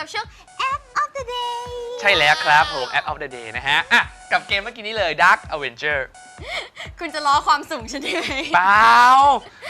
กับช่วง App of the Day ใช่แล้วครับผม App of the Day นะฮะอะกับเกมเมื่อกี้นี้เลย Dark Avenger คุณจะล้อความสูงฉันได้ไหม เปล่า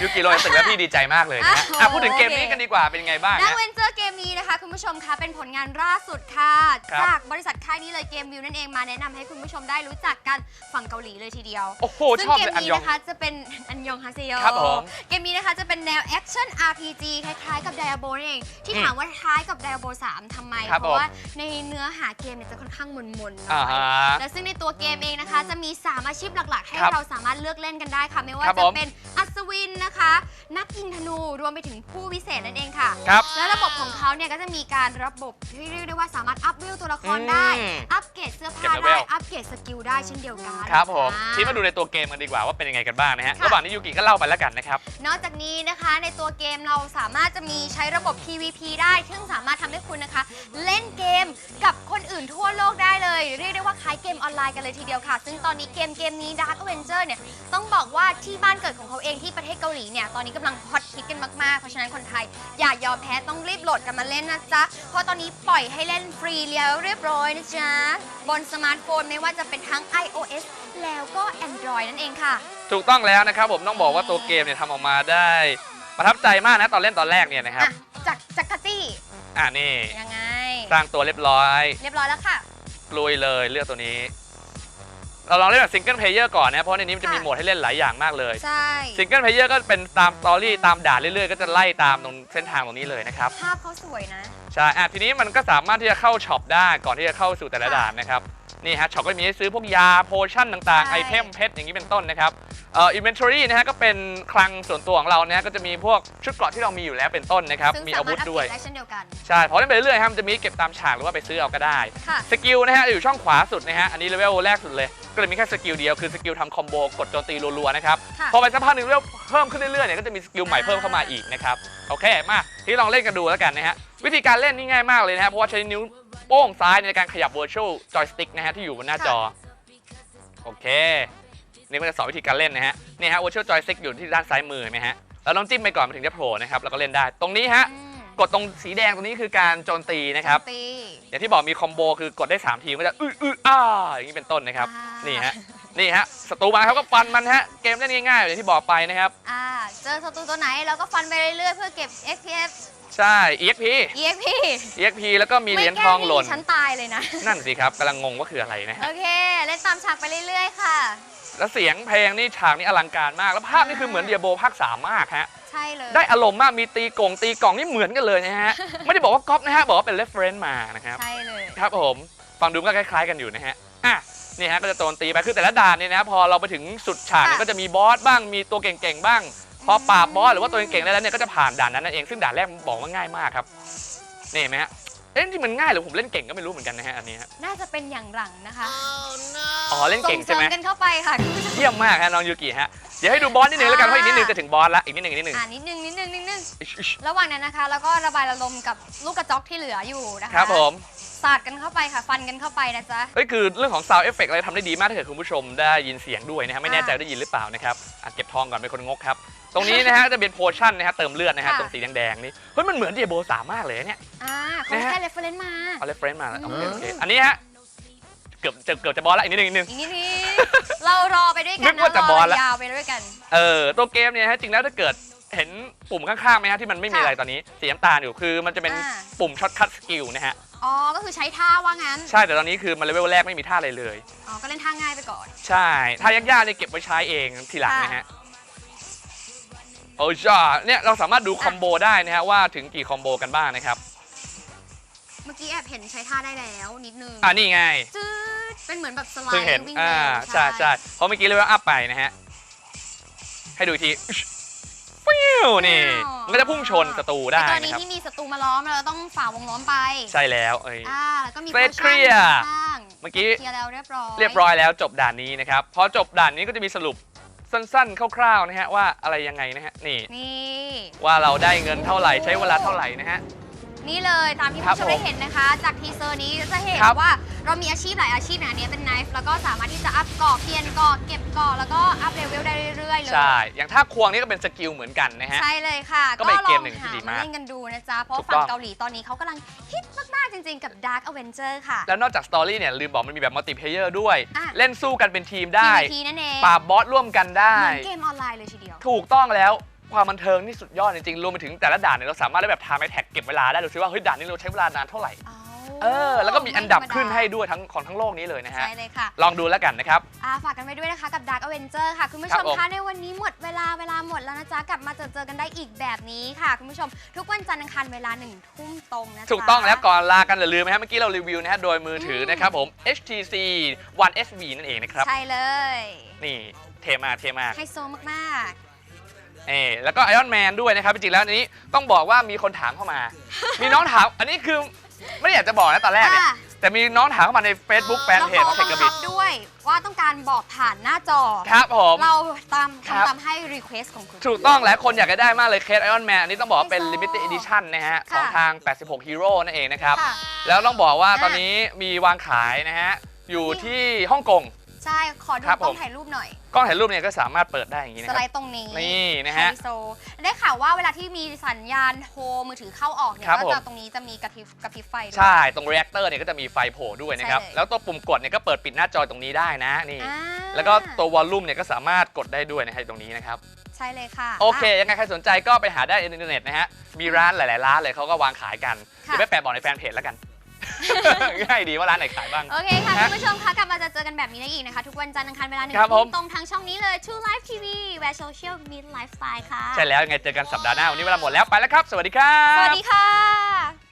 ยูกิโรยตึกแล้วพี่ดีใจมากเลยนะฮะอะอะพูดถึงเกมโอเคนี้กันดีกว่าเป็นยังไงบ้างดักนะเวนเจอร์เกมนี้นะคะ คุณผู้ชมคะเป็นผลงานล่าสุดค่ะ ครับ จากบริษัทค่ายนี้เลยเกมวิวนั่นเองมาแนะนำให้คุณผู้ชมได้รู้จักกันฝั่งเกาหลีเลยทีเดียว โอ้โห ซึ่ชงอบเกมเลยอันนี้ยอง นะคะจะเป็น อันยองฮาเซโยครับผมเกมนี้นะคะจะเป็นแนวแอคชั่น RPG คล้ายๆกับ Diablo นั่นเองที่อืมถามว่าคล้ายกับ Diablo 3ทำไม ครับเพราะว่าในเนื้อหาเกมเนี่ยจะค่อนข้างมนๆหน่อ่าอยฮะ และซึ่งในตัวเกมเองนะคะ จะมี 3 อาชีพหลักๆให้ครับเราสามารถเลือกเล่นกันได้ค่ะ ไม่ว่าครับจะผมเป็นอัศวินนะคะ นักยิงธนูรวมไปถึงผู้วิเศษนั่นเองค่ะ ครับและระบบของเขาเนี่ยก็จะมีการระบบที่เรียกได้ว่าสามารถอัพเวลตัวละครอืมได้อัปเกรดเสื้อเก็บผ้าเลเวได้ลอัปเกรดสกิลได้เช่นเดียวกันครับผมอ่าทีนี้มาดูในตัวเกมกันดีกว่าว่าเป็นยังไงกันบ้างนะฮะค่ะ ระหว่างนี้ยูกิก็เล่าไปแล้วกันนะครับ นอกจากนี้นะคะในตัวเกมเราสามารถจะมีใช้ระบบ PVP ได้ ซึ่งสามารถทำให้คุณนะคะ เล่นเกมกับคนอื่นทั่วโลกได้เลย เรียกได้ว่าคล้ายเกมออนไลน์กันเลยทีเดียวค่ะ ซึ่งตอนนี้เกมเกมนี้ Dark Avenger เนี่ยต้องบอกว่าที่บ้านเกิดของเขาเองที่ประเทศเกาหลีเนี่ยตอนนี้กำลังฮอตฮิตกันมาก ๆ เพราะฉะนั้นคนไทยอย่ายอมแพ้ต้องรีบโหลดกันมาเล่นนะจ๊ะ เพราะตอนนี้ปล่อยให้เล่นฟรีแล้วเรียบร้อยนะจ๊ะ บนสมาร์ทโฟนไม่ว่าจะเป็นทั้ง iOS แล้วก็ Android นั่นเองค่ะ ถูกต้องแล้วนะครับผมต้องบอกว่าตัวเกมเนี่ยทำออกมาได้ประทับใจมากนะตอนเล่นตอนแรกเนี่ยนะครับ อะจากจากคัตตี้อ่านี่ยังไง สร้างตัวเรียบร้อย เรียบร้อยแล้วค่ะลุยเลยเลือกตัวนี้ เราลองเล่นแบบซิงเกิลเพลเยอร์ก่อนนะเพราะในนี้มันจะมีค่ะโหมดให้เล่นหลายอย่างมากเลยใช่ซิงเกิลเพลเยอร์ก็เป็นตามสตอรี่ตามด่านเรื่อยๆ ก็จะไล่ตามตรงเส้นทางตรงนี้เลยนะครับภาพเขาสวยนะ ใช่อะทีนี้มันก็สามารถที่จะเข้าช็อปได้ก่อนที่จะเข้าสู่แต่ละค่ะด่านนะครับ นี่ฮะช็อปก็มีให้ซื้อพวกยาโพชั่นต่างๆใช่ไอเทมเพชรอย่างนี้เป็นต้นนะครับเอ่ออินเวนทอรี่นะฮะก็เป็นคลังส่วนตัวของเรานะฮะก็จะมีพวกชุดเกราะที่เรามีอยู่แล้วเป็นต้นนะครับซึ่งมีสาอาวุมารธถอัปด้วยเกรดได้เช่นเดียวกัน ใช่พอเล่นไปเรื่อยๆครับมันจะมีเก็บตามฉากหรือว่าไปซื้อเอาก็ได้ ค่ะ สกิลนะฮะอยู่ช่องขวาสุดนะฮะ อันนี้เลเวลแรกสุดเลย ก็เลยมีแค่สกิลเดียวคือสกิลทำคอมโบกดโจมตีรัวๆนะครับ ค่ะพอไปสักพักหนึ่งเลเวลเพิ่มขึ้นเรื่อยๆเนี่ยก็จะมีสกิลใหม่เพิ่มเข้ามาอีกนะครับ โอเค มาที่ลองเล่นกันดูแล้วกันนะฮะ วิธีการเล่นนี่ง่ายมากเลยนะฮะเพราะว่าใช้นิ้ว โป้งซ้ายในการขยับ virtual joystick นะฮะที่อยู่บนหน้าจอ โอเค นี่ก็จะสอนวิธีการเล่นนะฮะ นี่ฮะ virtual joystick อยู่ที่ด้านซ้ายมือเห็นไหมฮะเราต้องจิ้มไปก่อนมันถึงจะโผล่นะครับ แล้วก็เล่นได้ ตรงนี้ฮะอืมกดตรงสีแดงตรงนี้คือการโจมตีนะครับตีอย่างที่บอกมีคอมโบคือกดได้ 3 ทีมก็จะอื้ออื้ออ้าอย่างนี้เป็นต้นนะครับอ่านี่ฮะ นี่ฮะ ศัตรูมาครับก็ฟันมันฮะ เกมเล่นง่ายๆอย่างที่บอกไปนะครับ อ่า เจอศัตรูตัวไหนเราก็ฟันไปเรื่อยๆเพื่อเก็บ FPS ใช่ EXP EXP EXP แล้วก็มีเหรียญทองหล่น ไม่แกล้ฉันตายเลยนะ นั่นสิครับกำลังงงว่าคืออะไรนะฮะโอเค เล่นตามฉากไปเรื่อยๆ ค่ะ แล้วเสียงเพลงนี่ฉากนี้อลังการมาก แล้วภาพนี่คือเหมือนเดียโบภาคสามมากฮะ ใช่เลย ได้อารมณ์มาก มีตีกงตีกล่องนี่เหมือนกันเลยนะฮะ ไม่ได้บอกว่าก๊อปนะฮะ บอกว่าเป็น reference มานะครับ ใช่เลย ครับผม ฟังดูก็คล้าย ๆ กันอยู่นะฮะ อะ นี่ฮะ ก็จะโจมตีไป คือแต่ละด่านเนี่ยนะ พอเราไปถึงสุดฉากเนี่ยค่ะ ก็จะมีบอสบ้าง มีตัวเก่งๆบ้าง พอปราบบอสหรือว่าตัวเก่งๆได้แล้วเนี่ยก็จะผ่านด่านนั้นนั่นเองซึ่งด่านแรกบอกว่าง่ายมากครับนี่เห็นไหมฮะเอ๊ะที่มันง่ายหรือผมเล่นเก่งก็ไม่รู้เหมือนกันนะฮะอันนี้ฮะน่าจะเป็นอย่างหลังนะคะอ๋อเล่นส่เก่งงเสใช่ริไหมมกันเข้าไปค่ะคุณผู้ชมเยี่ยมมากฮะน้องยูกิฮะเดี๋ยวให้ดูบอสนิดนึงแล้วกันเพราะอีกนิดนึงจะถึงบอสละอีกนิดนึงอีกนิดนึงอ่านิดนึงนิดนึงนิดนึงอิ๊ชอิ๊ชระหว่างนั้นนะคะ แล้วก็ระบายอารมณ์กับลูกกระจอกที่เหลืออยู่นะคะ ครับผม สาดกันเข้าไปค่ะ ฟันกันเข้าไปนะจ๊ะเฮ้ยคือเรื่องของ sound effect อะไรทำได้ดีมากถ้าเกิดคุณผู้ชมได้ยินเสียงด้วยนะฮะไม่แน่ใจอ่าว่าได้ยินหรือเปล่านะครับอะเก็บทองก่อนเป็นคนงกครับ ตรงนี้นะฮะจะเป็นโพชั่นนะฮะเติมเลือดนะฮะค่ะ ตรงสีแดงๆนี่เฮ้ยมันเหมือนเดียโบสามากเลยเนี่ย อ่าเขานะฮะ แค่เรฟเฟรนซ์มา เอาเรฟเฟรนซ์มาแล้วโอเคอืมโอเคอันนี้ฮะเกือบจะเกือบจะบอสละอีกนิดนึงอีกนิดนึง อีกนิดนึงเรารอไปด้วยกันึนกว่าจะบอลละรยาวไปด้วยกัน เออตัวเกมเนี่ยฮะจริงแล้วถ้าเกิด เห็นปุ่มข้างๆไหมฮะที่มันไม่มีค่ะอะไรตอนนี้สีน้ำตาลอยู่คือมันจะเป็นอ่า ปุ่มช็อตคัทสกิลนะฮะอ๋อ ก็คือใช้ท่าว่างั้น ใช่แต่ตอนนี้คือมันเลเวลแรกไม่มีท่าอะไรเลย อ๋อ ก็เล่นท่าง่ายไปก่อน ใช่ท่ายากๆเนี่ยเก็บไว้ใช้เองทีหลังนะฮะโอ้จ้าเนี่ยเราสามารถดูคอมโบได้นะฮะว่าถึงกี่คอมโบกันบ้างนะครับเมื่อกี้แอบเห็นใช้ท่าได้แล้วนิดนึงอ่านี่ไงจืดเป็นเหมือนแบบสไลเพิ่งด์เห็นวิ่งอ่าเร็วใช่ใช่เพราะเมื่อกี้เลเวลอัพไปนะฮะให้ดูอีกที ฟิวนี่มันก็จะพุ่งชนศัตรูได้ในกรณีนะครับที่มีศัตรูมาล้อมเราต้องฝ่าวงล้อมไปใช่แล้วเอ้ย อ่าแล้วก็มีเฟรด potion เคลียร์ข้างเมื่อกี้ เคลียร์แล้วเรียบร้อยเรียบร้อยแล้วจบด่านนี้นะครับพอจบด่านนี้ก็จะมีสรุปสั้นๆ คร่าวๆนะฮะว่าอะไรยังไงนะฮะนี่ นี่ ว่าเราได้เงินเท่าไหร่ใช้เวลาเท่าไหร่นะฮะ นี่เลยตามที่ครับผู้ชมได้ผมเห็นนะคะ จากทีเซอร์นี้จะเห็นครับ ว่า เรามีอาชีพหลายอาชีพนะอันเนี้ยเป็น knife แล้วก็สามารถที่จะอัพก่อเปลี่ยนก่อเก็บก่อแล้วก็อัพเลเวลได้เรื่อยๆเลย ใช่ อย่างท่าควงนี่ก็เป็นสกิลเหมือนกันนะฮะ ใช่เลยค่ะก็เป็นอีกเกมลหนึ่งที่หาดีมามากเล่นกันดูนะจ๊ะ เพราะถูกฝั่ต้งองเกาหลีตอนนี้เขากำลังฮิตมากๆจริงๆกับ Dark Avenger ค่ะ แล้วนอกจากสตอรี่เนี่ยลืมบอกมันมีแบบมัลติเพเยอร์ด้วย อะ เล่นสู้กันเป็นทีมได้ PVP นั่นเองปราบบอสร่วมกันได้ เหมือนเกมออนไลน์เลยทีเดียว ถูกต้องแล้วความบันเทิงนี่สุดยอดจริงๆรวมไปถึงแต่ละด่านเนี่ยเราสามารถได้แบบทำไอแท็กเก็บเวลาได้ดูซิว่าเฮ้ยด่านนี้เราใช้เวลานานเท่าไหร่ เออ แล้วก็มีอันดับขึ้นให้ด้วยทั้งของทั้งโลกนี้เลยนะฮะ ใช่เลยค่ะ ลองดูแล้วกันนะครับ อ่าฝากกันไว้ด้วยนะคะกับ Dark Avenger ค่ะ คุณผู้ชครัมบผมคะในวันนี้หมดเวลาเวลาหมดแล้วนะจ๊ะ กลับมาเจอเจอกันได้อีกแบบนี้ค่ะ คุณผู้ชม ทุกวันจันทร์อังคารเวลาหนึ่งทุ่มตรงนะจ๊ะถูกต้องแล้วก่อนลากันอย่าลืมนะฮะเมื่อกี้เรารีวิวนะฮะโดยมือถือมนะครับผม HTC One SV นั่นเองนะครับใช่เลย นี่เทมากเทมากไฮโซมากเออแล้วก็ Iron Man ด้วยนะครับจริงๆแล้วอันนี้ต้องบอกว่ามีคนถามเข้ามา มีน้องถาม อันนี้คือ ไม่ได้อยากจะบอกนะตอนๆแรกเนี่ยอะ แต่มีน้องถามเข้ามาใน Facebook แฟนเพจแล้วเทเขาคกระบิบังคัดบด้วยว่าต้องการบอกผ่านหน้าจอ ครับผม เราตามครับ ทำตามให้รีเควสของคุณ ถูกต้องแล้วคนอยากจะได้มากเลยเคส Iron Man อันนี้ต้องบอกว่าเป็นไฮโซ Limited Edition นะฮะ ของค่ะทาง 86 Hero นั่นเองนะครับ ค่ะ แล้วต้องบอกว่าอะตอนนี้มีวางขายนะฮะ อยู่ที่ฮ่องกง ใช่ ขอดูครับกล้อผงมถ่ายรูปหน่อย กล้องถ่ายรูปเนี่ยก็สามารถเปิดได้อย่างนี้สนะคไลรับ ด์ตรงนี้นี่นะฮะไฮโซ ได้ข่าวว่าเวลาที่มีสัญญาณโทรมือถือเข้าออกเนี่ย ครับก็ผม จะตรงนี้จะมีกระพริบกระพริบไฟด้วย ใช่ ตรง reactor เนี่ยก็จะมีไฟโผล่ด้วยนะครับ ใช่เลย แล้วตัวปุ่มกดเนี่ยก็เปิดปิดหน้าจอตรงนี้ได้นะนี่ อ่าแล้วก็ตัววอลลุ่มเนี่ยก็สามารถกดได้ด้วยนะฮะตรงนี้นะครับ ใช่เลยค่ะโอเคยังไงใครสนใจก็ไปหาได้ในอินเทอร์เน็ตนะฮะ มีร้านหลาย ๆ ร้านเลยเขาก็วางขายกัน ค่ะ เดี๋ยวไปแปะบอกในแฟนเพจแล้วกัน ง่ายดีว่าร้านไหนขายบ้าง โอเคค่ะฮะคุณผู้ชมคะกลับมาจะเจอกันแบบนี้ได้อีกนะคะ ทุกวันจันทร์อังคารเวลาหนึ่งครับผทุ่มมตรงทางช่องนี้เลย True Life TV where social meet lifestyle ค่ะ ใช่แล้วยังไงเจอกันสัปดาห์หน้า วันนี้เวลาหมดแล้วไปแล้วครับ สวัสดีครับ สวัสดีค่ะ